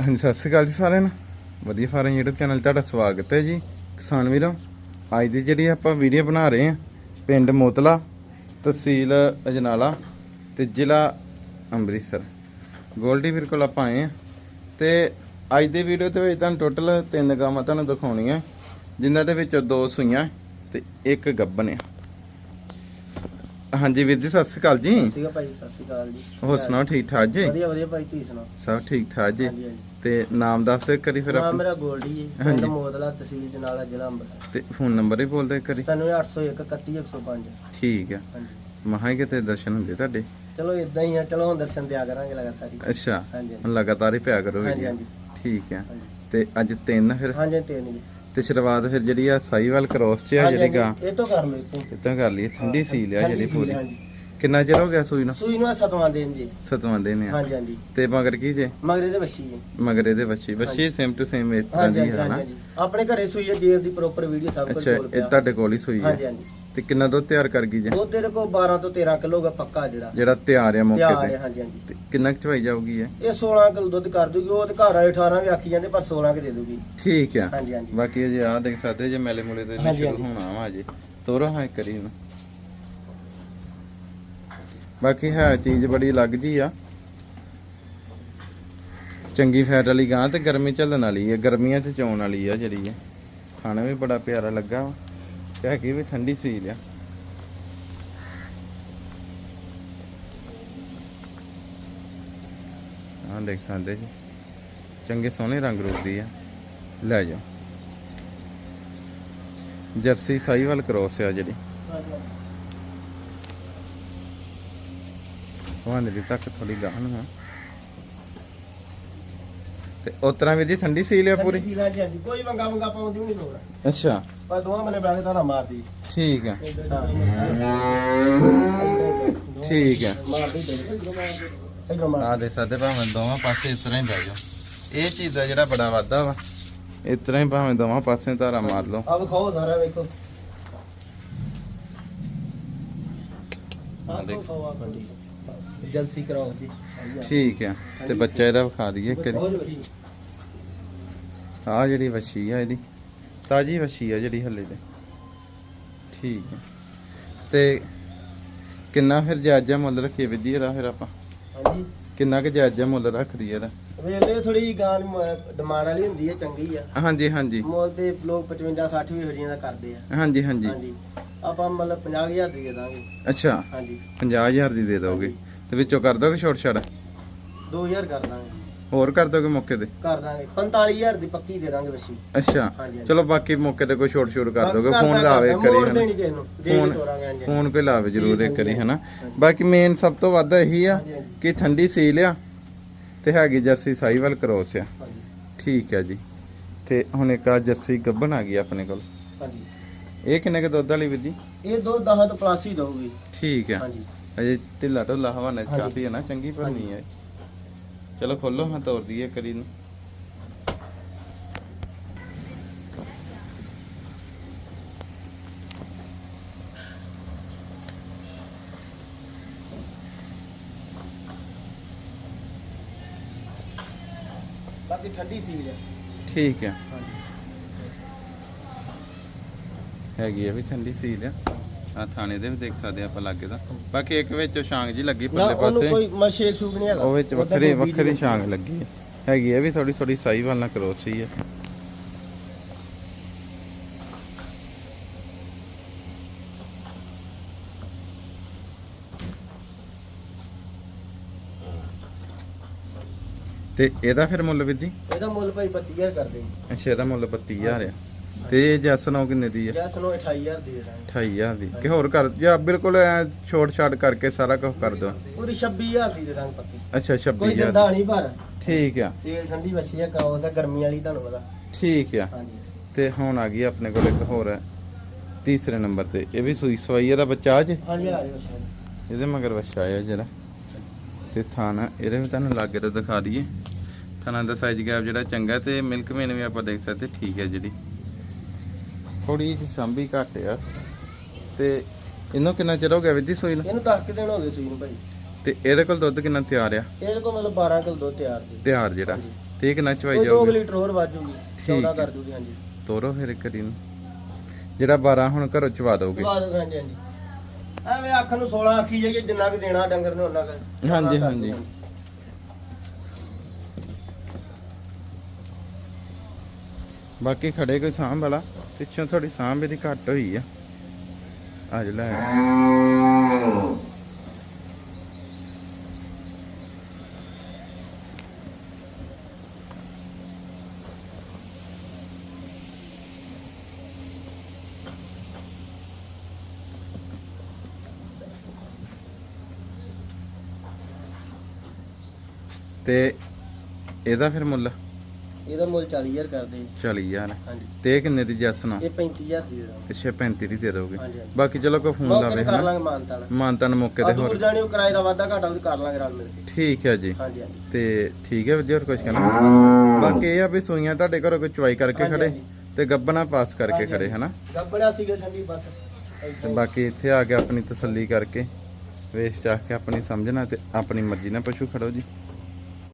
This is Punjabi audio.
ਹਾਂਜੀ, ਸਤਿ ਸ਼੍ਰੀ ਅਕਾਲ ਜੀ ਸਾਰਿਆਂ ਨੂੰ। ਵਧੀਆ ਫਾਰਮ YouTube ਚੈਨਲ 'ਤੇ ਤੁਹਾਡਾ ਸਵਾਗਤ ਹੈ ਜੀ। ਕਿਸਾਨ ਵੀਰੋ, ਅੱਜ ਦੀ ਜਿਹੜੀ ਆਪਾਂ ਵੀਡੀਓ ਬਣਾ ਰਹੇ ਹਾਂ, ਪਿੰਡ ਮੋਤਲਾ, ਤਹਿਸੀਲ ਅਜਨਾਲਾ ਤੇ ਜ਼ਿਲ੍ਹਾ ਅੰਮ੍ਰਿਤਸਰ। ਗੋਲਡੀ ਵੀਰ ਕੋਲ ਆਪਾਂ ਆਏ ਹਾਂ। ਤੇ ਅੱਜ ਦੀ ਵੀਡੀਓ ਦੇ ਵਿੱਚ ਤੁਹਾਨੂੰ ਟੋਟਲ ਤਿੰਨ ਗਾਵਾਂ ਤੁਹਾਨੂੰ ਦਿਖਾਉਣੀਆਂ। ਜਿਨ੍ਹਾਂ ਦੇ ਵਿੱਚੋਂ ਦੋ ਸੂਈਆਂ ਤੇ ਇੱਕ ਗੱਬਨ ਆ। ਹਾਂਜੀ ਵੀਰ ਜੀ ਸਤਿ ਸ਼੍ਰੀ ਅਕਾਲ ਜੀ। ਸੀਗਾ ਭਾਈ ਸਤਿ ਸ਼੍ਰੀ ਅਕਾਲ ਜੀ। ਹੋਰ ਸੁਣਾਓ ਠੀਕ ਠਾਕ ਜੀ? ਵਧੀਆ ਵਧੀਆ ਭਾਈ ਤੁਸੀਂ ਸੁਣਾਓ? ਸਭ ਠੀਕ ਠਾਕ ਜੀ। ਹਾਂਜੀ ਹਾਂਜੀ। ਤੇ ਨਾਮ ਦੱਸ ਦਿਓ ਕਰੀ ਫਿਰ ਨਾਮ ਆਪਣਾ। ਮੇਰਾ ਗੋਲਡੀ ਜੀ ਹਾਂਜੀ। ਪਿੰਡ ਮੋਦਲਾ ਤਹਿਸੀਲ ਜਨਾਲਾ ਜ਼ਿਲ੍ਹਾ ਅੰਮ੍ਰਿਤਸਰ। ਤੇ ਫੋਨ ਨੰਬਰ ਹੀ ਬੋਲਦੇ ਕਰੀ 97801 31105 ਠੀਕ ਆ। ਹਾਂਜੀ। ਮਹਾਂ ਹੀ ਕਿਤੇ ਦਰਸ਼ਨ ਹੁੰਦੇ ਤੁਹਾਡੇ? ਚਲੋ ਇਦਾਂ ਹੀ ਆ ਚਲੋ ਹੁਣ ਦਰਸ਼ਨ ਦਿਆ ਕਰਾਂਗੇ ਲਗਾਤਾਰ ਹੀ। ਅੱਛਾ। ਹਾਂਜੀ ਹੁਣ ਲਗਾਤਾਰ ਹੀ ਪਿਆ ਕਰੋਗੇ ਹਾਂਜੀ ਜੀ। ਹਾਂਜੀ। ਠੀਕ ਆ। ਹਾਂਜੀ। ਤੇ ਅੱਜ ਤਿੰਨ ਫਿਰ? ਹਾਂਜੀ ਤੇ ਨਹੀਂ ਤੇ ਸ਼ੁਰੂਆਤ ਫਿਰ ਜਿਹੜੀ ਆ ਸਾਈਵਾਲ ਕ੍ਰੋਸ ਚ ਆ ਜਿਹੜੀ ਗਾ। ਇਹ ਤੋਂ ਕਰ ਲਓ ਇੱਥੋਂ। ਇਦਾਂ ਕਰ ਲਈ ਠੰਡੀ ਸੀ ਲਿਆ ਜਿਹੜੀ ਪੂਰੀ। ਕਿੰਨਾ ਚਿਰ ਹੋ ਗਿਆ ਸੂਈ ਨੂੰ? ਸੂਈ ਨੂੰ ਸਤਵਾਂ ਦੇਣ ਜੀ। ਸਤਵਾਂ ਦਿਨ ਆ। ਹਾਂਜੀ ਹਾਂਜੀ। ਤੇ ਮਗਰ ਕੀ ਜੇ? ਮਗਰੇ ਦੇ ਬੱਚੀ ਜੀ। ਮਗਰ ਇਹਦੇ ਬੱਚੀ ਬੱਚੀ ਸੇਮ ਟੂ ਸੇਮ ਇਸ ਤਰ੍ਹਾਂ ਦੀ ਹੈ ਨਾ? ਆਪਣੇ ਘਰੇ ਸੂਈ ਹੈ ਜੇਰ ਦੀ ਪ੍ਰੋਪਰ ਵੀਡੀਓ ਸਭ ਕੁਝ ਅੱਛਾ ਕੋਲ ਇਹ ਪਿਆ ਤੁਹਾਡੇ ਕੋਲ ਹੀ ਸੂਈ ਹੈ? ਹਾਂਜੀ ਹਾਂਜੀ। ਤੇ ਕਿੰਨਾ ਦੁੱਧ ਤਿਆਰ ਕਰ ਗਈ ਜੇ? ਉਹ ਤੇਰੇ ਕੋਲ 12 ਤੋਂ 13 ਕਿਲੋ ਦਾ ਪੱਕਾ ਜਿਹੜਾ। ਜਿਹੜਾ ਤਿਆਰ ਆ ਮੌਕੇ ਤਿਆਰ ਤੇ। ਹੈ ਹਾਂਜੀ ਹਾਂਜੀ। ਤੇ ਕਿੰਨਾ ਕੁ ਚਵਾਈ ਜਾਊਗੀ ਇਹ? ਇਹ 16 ਕਿਲੋ ਦੁੱਧ ਕਰ ਦੂਗੀ ਉਹ ਤੇ ਘਰ ਵਾਲੇ 18 ਵੀ ਆਖੀ ਜਾਂਦੇ ਪਰ 16 ਕਿ ਦੇ ਦੂਗੀ। ਠੀਕ ਆ। ਹਾਂਜੀ ਹਾਂਜੀ। ਬਾਕੀ ਅਜੇ ਆ ਦੇਖ ਸਕਦੇ ਜੇ ਮੈਲੇ ਮੁਲੇ ਦੇ ਹਾਂਜੀ, ਸ਼ੁਰੂ ਹਾਂਜੀ। ਹੋਣਾ ਵਾ ਅਜੇ। ਤੋਰੋ ਹਾਂ ਇੱਕ ਕਰੀ ਨੂੰ ਬਾਕੀ ਹੈ ਚੀਜ਼ ਬੜੀ ਲੱਗ ਜੀ ਆ। ਚੰਗੀ ਫੈਟ ਵਾਲੀ ਗਾਂ ਤੇ ਗਰਮੀ ਝੱਲਣ ਵਾਲੀ ਹੈ ਗਰਮੀਆਂ ਚ ਚੋਣ ਵਾਲੀ ਆ ਜਿਹੜੀ ਹੈ ਖਾਣਾ ਵੀ ਬੜਾ ਪਿਆਰਾ ਲੱਗਾ ਵਾ। ਹੈਗੀ ਵੀ ਠੰਡੀ ਸੀਲ ਆ ਆਹ ਦੇਖ ਸਕਦੇ ਜੀ। ਚੰਗੇ ਸੋਹਣੇ ਰੰਗ ਰੂਪ ਦੀ ਆ। ਲੈ ਜਾਓ। ਜਰਸੀ ਸਾਈਵਾਲ ਕ੍ਰੋਸ ਆ ਜਿਹੜੀ। ਵਾਹਨ ਦੀ ਤੱਕ ਥੋੜੀ ਨੂੰ ਆ। ਤੇ ਉਤਰਾ ਵੀ ਜੀ ਠੰਡੀ ਸੀਲ ਆ ਪੂਰੀ? ਹਾਂਜੀ। ਕੋਈ ਵੰਗਾ ਵੰਗਾ ਪਾਉਣ ਦੀ ਵੀ ਨਹੀਂ ਲੋੜ। ਅੱਛਾ। ਪਰ ਦੋਵਾਂ ਮਨੇ ਬੈਠੇ ਤਾਂ ਨਾ ਮਾਰਦੀ। ਠੀਕ ਆ। ਹਾਂ ਠੀਕ ਆ ਮਾਰਦੀ। ਤੇ ਇਧਰ ਮਾਰ ਆ ਦੇ ਸਕਦੇ ਭਾਵੇਂ ਦੋਵਾਂ ਪਾਸੇ ਇਸ ਤਰ੍ਹਾਂ ਹੀ ਜਾਓ। ਇਹ ਚੀਜ਼ ਦਾ ਜਿਹੜਾ ਬੜਾ ਵਾਧਾ ਵਾ ਇਸ ਤਰ੍ਹਾਂ ਹੀ ਭਾਵੇਂ ਦੋਵਾਂ ਪਾਸੇ ਧਾਰਾ ਮਾਰ ਲਓ। ਆ ਵਿਖਾਓ ਸਾਰਾ ਵੇਖੋ। ਹਾਂ, ਦੇਖ। ਜਲਸੀ ਕਰਾਓ ਜੀ। ਠੀਕ ਆ ਤੇ ਬੱਚਾ ਇਹਦਾ ਵਿਖਾ ਦਈਏ ਇੱਕ। ਆ ਜਿਹੜੀ ਵੱਛੀ ਆ ਇਹਦੀ ਤਾਜੀ ਵੱਛੀ ਆ ਜਿਹੜੀ ਹੱਲੇ ਤੇ। ਠੀਕ ਹੈ। ਤੇ ਕਿੰਨਾ ਫਿਰ ਜਾਇਜ਼ਾ ਮੁੱਲ ਰੱਖੀਏ ਵਿਧੀ ਇਹਦਾ ਫਿਰ ਆਪਾਂ? ਹਾਂਜੀ। ਕਿੰਨਾ ਕੁ ਜਾਇਜ਼ਾ ਮੁੱਲ ਰੱਖਦੀ ਇਹਦਾ? ਵੇਲੇ ਥੋੜੀ ਗਾਂ ਡਿਮਾਂਡ ਵਾਲੀ ਹੁੰਦੀ ਹੈ ਚੰਗੀ ਆ। ਹਾਂਜੀ ਹਾਂਜੀ। ਮੋਲ ਤੇ ਲੋਕ 55 60 ਵੀ ਹਰੀਆਂ ਦਾ ਕਰਦੇ ਆ। ਹਾਂਜੀ ਹਾਂਜੀ। ਹਾਂਜੀ। ਆਪਾਂ ਮਤਲਬ 50000 ਦੀ ਦੇ ਦਾਂਗੇ। ਅੱਛਾ। ਹਾਂਜੀ। 50000 ਦੀ ਦੇ ਦੋਗੇ। ਤੇ ਵਿੱਚੋਂ ਕਰ ਦੋਗੇ ਛੋਟ ਛੜ 2000 ਕਰ ਦਾਂਗੇ। ਹੋਰ ਕਰ ਦੋਗੇ ਮੌਕੇ ਤੇ? ਕਰ ਦਾਂਗੇ। 45000 ਦੀ ਪੱਕੀ ਦੇ ਦਾਂਗੇ ਵਸੀ ਅੱਛਾ। ਹਾਂਜੀ। ਚਲੋ ਬਾਕੀ ਮੌਕੇ ਤੇ ਕੋਈ ਛੋਟ ਛੋਟ ਕਰ ਦੋਗੇ। ਕਰ ਫੋਨ ਦਾਂਗੇ, ਲਾਵੇ ਮੋੜ ਨੂੰ। ਦੇ ਫੋਨ- ਕੇ ਤੋਰਾਂਗੇ ਹਾਂਜੀ ਫੋਨ ਕੋਈ ਲਾਵੇ ਜ਼ਰੂਰ ਇੱਕ ਕਰੀ ਹਨਾ। ਬਾਕੀ ਮੇਨ ਸਭ ਤੋਂ ਵੱਧ ਇਹੀ ਆ ਹਾਂਜੀ, ਹਾਂਜੀ। ਕਿ ਠੰਡੀ ਸੀਲ ਆ ਤੇ ਹੈਗੀ ਜਰਸੀ ਸਾਈਵਾਲ ਕ੍ਰੋਸ ਆ। ਹਾਂਜੀ। ਠੀਕ ਹੈ ਜੀ। ਤੇ ਹੁਣ ਇੱਕ ਆ ਜਰਸੀ ਗੱਬਨ ਆ ਗਈ ਆਪਣੇ ਕੋਲ। ਹਾਂਜੀ। ਇਹ ਕਿੰਨੇ ਕੁ ਦੁੱਧ ਵਾਲੀ ਵੀਰ ਜੀ? ਇਹ ਦੋ 10 ਤੋਂ ਪਲੱਸ ਦਊਗੀ। ਠੀਕ ਹੈ ਹਾਂਜੀ। ਅਜੇ ਢਿੱਲਾ ਢੁੱਲਾ ਹਵਾਨਾ ਹਾਂਜੀ। ਕਾਫੀ ਹੈ ਨਾ ਚੰਗੀ ਭਰਨੀ ਹੈ। ਚਲੋ ਖੋਲੋ ਹਾਂ ਤੋਰ ਦਈਏ ਕਰੀ ਨੂੰ ਬਾਕੀ ਠੰਡੀ ਸੀ ਹੈ। ਠੀਕ ਹੈ। ਹਾਂਜੀ। ਹੈਗੀ ਆ ਵੀ ਠੰਡੀ ਸੀਲ ਆ। ਆ ਥਾਣੇ ਦੇ ਵੀ ਦੇਖ ਸਕਦੇ ਆਪਾਂ ਲਾਗੇ ਦਾ ਬਾਕੀ ਇੱਕ ਵਿੱਚ ਸ਼ਾਂਗ ਜੀ ਲੱਗੀ ਨਾ ਪਰਲੇ ਉਹਨੂੰ ਪਾਸੇ। ਕੋਈ ਮ ਸ਼ੇਕ ਨਹੀਂ ਹੈਗਾ। ਉਹ ਵਿੱਚ ਉਹਦਾ ਵੱਖਰੀ ਕੋਈ ਵੱਖਰੀ। ਸ਼ਾਂਗ ਲੱਗੀ ਹੈ। ਹੈਗੀ ਆ ਵੀ ਥੋੜੀ ਥੋੜੀ ਸਾਈਵਾਲ ਨਾਲ ਕ੍ਰੋਸ ਹੀ ਹੈ। ਤੇ ਇਹਦਾ ਫਿਰ ਮੁੱਲ ਵਿਧੀ ਇਹਦਾ ਮੁੱਲ ਭਾਈ 32000 ਕਰਦੇ ਅੱਛਾ ਇਹਦਾ ਮੁੱਲ 32000 ਆ। ਤੇ ਇਹ ਜੈਸਨੋ ਕਿੰਨੇ ਦੀ ਹੈ ਜਾਂ ਸੁਣੋ 28000 ਦੇ ਦਾਂਗੇ 28000 ਦੀ। ਕਿ ਹੋਰ ਕਰ ਜਾਂ ਬਿਲਕੁਲ ਐ ਛੋਟ ਛਾਟ ਕਰਕੇ ਸਾਰਾ ਕੁਝ ਕਰ ਦੋ ਪੂਰੀ 26000 ਦੀ ਦੇ ਦਾਂਗੇ ਪੱਕੀ। ਅੱਛਾ ਕੋਈ 26000 ਦਿੰਦਾ ਨਹੀਂ ਪਰ। ਠੀਕ ਆ। ਸੇਲ ਠੰਡੀ ਵਸੀ ਹੈ ਕਾਉ ਦਾ ਗਰਮੀ ਵਾਲੀ ਤੁਹਾਨੂੰ ਪਤਾ। ਠੀਕ ਆ। ਹਾਂਜੀ। ਤੇ ਹੁਣ ਆ ਗਈ ਆਪਣੇ ਕੋਲ ਇੱਕ ਹੋਰ ਹੈ ਤੀਸਰੇ ਨੰਬਰ ਤੇ। ਇਹ ਵੀ ਸੂਈ ਸਵਾਈ ਇਹਦਾ ਬੱਚਾ ਅੱਜ? ਹਾਂਜੀ ਆ ਸ਼ਾਇਦ ਇਹਦੇ ਮਗਰ ਬੱਚਾ ਆਇਆ ਜਿਹੜਾ ਤੇ ਥਾਣਾ ਇਹਦੇ ਵੀ ਤੁਹਾਨੂੰ ਲਾਗੇ ਤੋਂ ਦਿਖਾ ਦਈਏ। ਥਾਣਾ ਦਾ ਸਾਈਜ਼ ਗੈਪ ਜਿਹੜਾ ਚੰਗਾ ਤੇ ਮਿਲਕ ਮੇਨ ਵੀ ਆਪਾਂ ਦੇਖ ਸਕਦੇ ਠੀਕ ਹੈ ਜਿਹੜੀ। ਥੋੜੀ ਜਿਹੀ ਸੰਭੀ ਘੱਟ ਆ। ਤੇ ਇਹਨੂੰ ਕਿੰਨਾ ਚਿਰ ਹੋ ਗਿਆ ਵਿੱਦੀ ਸੂਈ ਨੂੰ? ਇਹਨੂੰ 10 ਕਿ ਦਿਨ ਹੋ ਗਏ ਸੂਈ ਨੂੰ ਭਾਈ। ਤੇ ਇਹਦੇ ਕੋਲ ਦੁੱਧ ਕਿੰਨਾ ਤਿਆਰ ਆ? ਇਹਦੇ ਕੋਲ ਮਤਲਬ 12 ਕਿਲੋ ਦੁੱਧ ਤਿਆਰ ਜੀ। ਤਿਆਰ ਜਿਹੜਾ। ਤੇ ਕਿੰਨਾ ਚਵਾਈ ਕੋਈ 2 ਜਾਊਗੀ? ਲੀਟਰ ਹੋਰ ਵੱਧ ਜੂਗੀ ਠੀਕ 14 ਹੈ। ਕਰ ਦੂਗੀ ਹਾਂਜੀ। ਤੋਰੋ ਫਿਰ ਕਰੀ ਨੂੰ ਜਿਹੜਾ 12 ਹੁਣ ਘਰੋਂ ਚਵਾ ਦੋਗੇ। ਦਵਾ ਦਿਓ, ਹਾਂਜੀ ਹਾਂਜੀ। ਐਵੇਂ ਅੱਖ ਨੂੰ 16 ਆਖੀ ਜਾਈਏ ਜਿੰਨਾ ਕੁ ਦੇਣਾ ਡੰਗਰ ਨੇ ਉਹਨਾਂ ਕੁ ਹਾਂਜੀ, ਹਾਂਜੀ। ਬਾਕੀ ਖੜੇ ਕੋਈ ਸਾਂਭ ਵਾਲਾ, ਪਿੱਛੋਂ ਥੋੜੀ ਸਾਂਭ ਇਹਦੀ ਘੱਟ ਹੋਈ ਆ। ਜਿਹੜਾ ਲੈ ਤੇ ਇਹਦਾ ਫਿਰ ਮੁੱਲ? ਇਹਦਾ ਮੁੱਲ 40000 ਕਰਦੇ ਜੀ। 40000 ਹਾਂਜੀ। ਤੇ ਇਹ ਕਿੰਨੇ ਦੀ ਜੱਸ ਨਾ ਇਹ 35000 ਦੀ ਦੇ ਦਾਂਗੇ। ਪਿੱਛੇ 35 ਦੀ ਦੇ ਦੋਗੇ। ਹਾਂਜੀ ਹਾਂਜੀ। ਬਾਕੀ ਚਲੋ ਕੋਈ ਫੋਨ ਲਾਵੇ ਕਰ ਲਾਂਗੇ ਮਾਨਤਾ ਨਾਲ। ਮਾਨਤਨ ਮੌਕੇ ਆ ਤੇ ਦੂਰ ਹੋਰ। ਜਾਣੀ ਉਹ ਕਿਰਾਏ ਦਾ ਵਾਧਾ ਘਾਟਾ ਉਹ ਕਰ ਲਾਂਗੇ ਰਲ ਮਿਲ ਕੇ। ਠੀਕ ਹੈ ਜੀ। ਹਾਂਜੀ ਹਾਂਜੀ। ਤੇ ਠੀਕ ਹੈ ਵੀਰ ਹੋਰ ਕੁਝ ਕਹਿਣਾ? ਬਾਕੀ ਇਹ ਆ ਵੀ ਸੂਈਆਂ ਤੁਹਾਡੇ ਘਰੋਂ ਕੋਈ ਚਵਾਈ ਕਰਕੇ ਹਾਂਜੀ, ਖੜੇ ਹਾਂਜੀ। ਤੇ ਗੱਬਣਾ ਪਾਸ ਕਰਕੇ ਹਾਂਜੀ, ਖੜੇ। ਹਨਾ? ਗੱਬੜਾ ਸੀਗਾ ਠੰਡੀ ਬਸ। ਤੇ ਏਦਾਂ ਹੀ। ਬਾਕੀ ਇੱਥੇ ਆ ਕੇ ਆਪਣੀ ਤਸੱਲੀ ਕਰਕੇ ਵੇਚ ਚਾਹ ਕੇ ਆਪਣੀ ਸਮਝਣਾ ਤੇ ਆਪਣੀ ਮਰਜ਼ੀ ਨਾਲ ਪਸ਼ੂ ਖੜੋ ਜੀ।